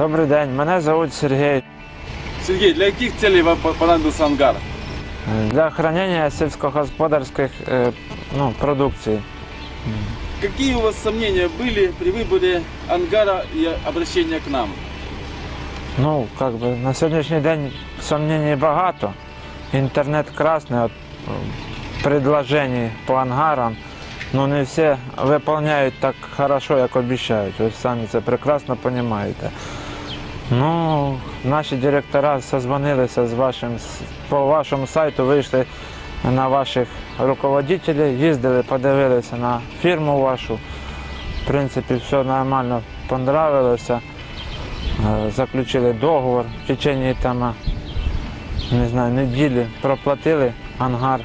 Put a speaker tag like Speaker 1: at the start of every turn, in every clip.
Speaker 1: Добрий день, мене звуть Сергій.
Speaker 2: Сергей, для каких целей вам по- понадобился ангар?
Speaker 1: Для хранення сільськогосподарських е, ну, продукції.
Speaker 2: Какие у вас сомнения были при выборе ангара и обращения к нам?
Speaker 1: Ну, как би, на сьогоднішній день сомнень багато. Інтернет красний, от, предложень по ангарам. Ну не всі виконують так хорошо, як обіцяють. Ви самі це прекрасно розумієте. Ну, наші директора созвонилися з вашим, по вашому сайту, вийшли на ваших руководителів, їздили, подивилися на фірму вашу. В принципі, все нормально понравилося. Е, Заключили договор в течение там, е, не знаю, неділі проплатили ангар.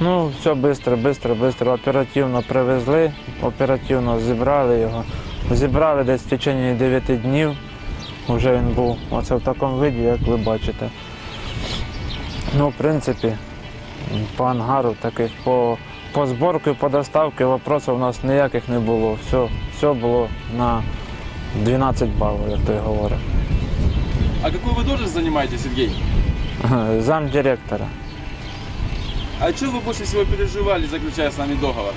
Speaker 1: Ну, все швидко, швидко, швидко, оперативно привезли, оперативно зібрали його. Зібрали десь в течение 9 днів. Вже він був оце в такому виді, як ви бачите. Ну, в принципі, по ангару таких, по, по зборку і по доставці вопросів у нас ніяких не було. Все, все було на 12 балів, як той говорить.
Speaker 2: А какую вы должность занимаете, Сергей?
Speaker 1: Зам директора.
Speaker 2: А что вы больше всего переживали, заключая с нами договор?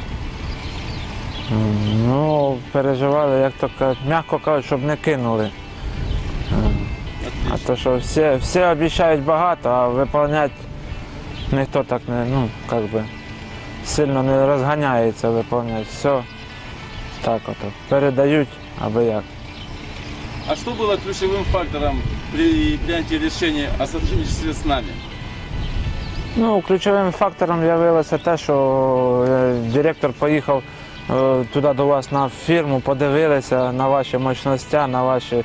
Speaker 1: Ну, переживали, як то кажуть, м'яко кажуть, щоб не кинули. То що всі, всі обіцяють багато, а виконувати ніхто так не, ну, як би, сильно не розганяється виконувати. Все так ото. Передають аби як.
Speaker 2: А что было ключевым фактором при принятии решения о сотрудничестве с нами?
Speaker 1: Ну, ключовим фактором явилося те, що е, директор поїхав е, туди до вас на фірму, подивилися на ваші мощності, на ваше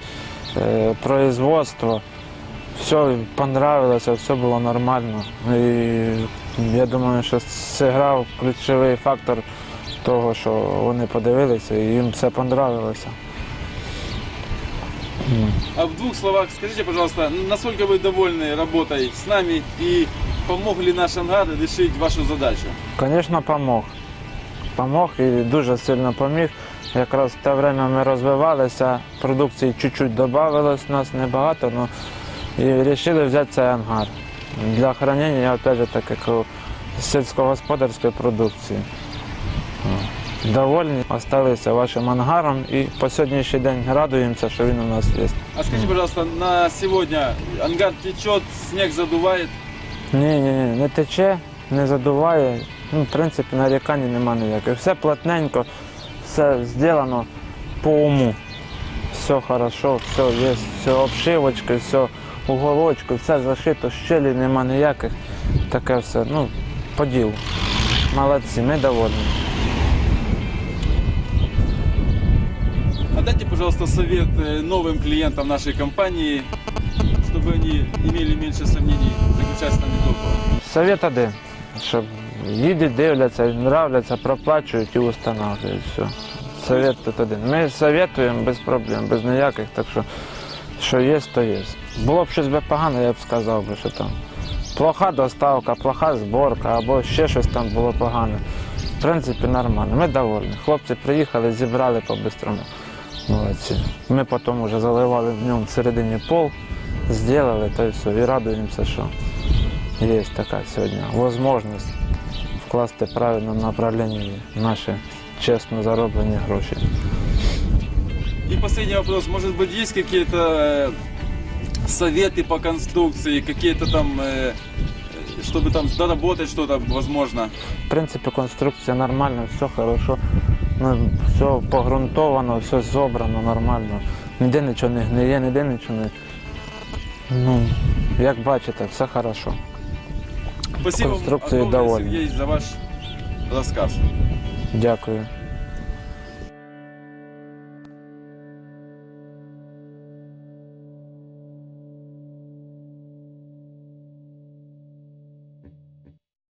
Speaker 1: е, производство. Все понравилося, все було нормально. І я думаю, що зіграв ключовий фактор того, що вони подивилися і їм все понравилося.
Speaker 2: А в двух словах скажите, пожалуйста, насколько вы довольны работой с нами и помог ли наш ангар решить вашу задачу?
Speaker 1: Звісно, помог. Помог і дуже сильно поміг. Якраз в те время ми розвивалися, продукції чуть-чуть додавалось, нас небагато, але і вирішили взяти цей ангар для хранення, опять же, так як сільськогосподарської продукції. Довольні залишилися вашим ангаром і по сьогоднішній день радуємося, що він у нас є.
Speaker 2: А скажите, пожалуйста, на сегодня ангар течет, снег задувает,
Speaker 1: Ні, ні, ні, не тече, не задуває. Ну, в принципі, нарікань нема ніяких. Все плотненько, все зроблено по уму. Все хорошо, все є, все обшивочки, все уголочки, все зашито, щелі нема ніяких. Таке все, ну, по ділу. Молодці, ми довольні.
Speaker 2: А дайте, пожалуйста, совет э, новым клиентам нашей компании, чтобы они имели меньше сомнений заключать с нами договор.
Speaker 1: Совет один, щоб їдуть, дивляться, нравляться, проплачують і встановлюють. Все. Совет тут один. Ми советуємо без проблем, без ніяких, так що що є, то є. Було б щось би погано, я б сказав що там плоха доставка, плоха зборка або ще щось там було погане. В принципі, нормально. Ми довольні. Хлопці приїхали, зібрали по-бистрому. Молодці. Ми потім вже заливали в ньому всередині пол, зробили, то і все. І радуємося, що є така сьогодні можливість вкласти в правильному направленні наші чесно зароблені гроші.
Speaker 2: И последний вопрос. Может быть, есть какие-то советы по конструкции, какие-то там, э, э, чтобы там доработать что-то, возможно?
Speaker 1: В принципі, конструкція нормальна, все хорошо. Ну, все погрунтовано, все зобрано нормально. Ніде нічого не гниє, ніде нічого не. Ну, як бачите, все хорошо.
Speaker 2: Спасибо вам
Speaker 1: Конструкции
Speaker 2: огромное,
Speaker 1: довольны.
Speaker 2: Сергей, за ваш рассказ.
Speaker 1: Дякую.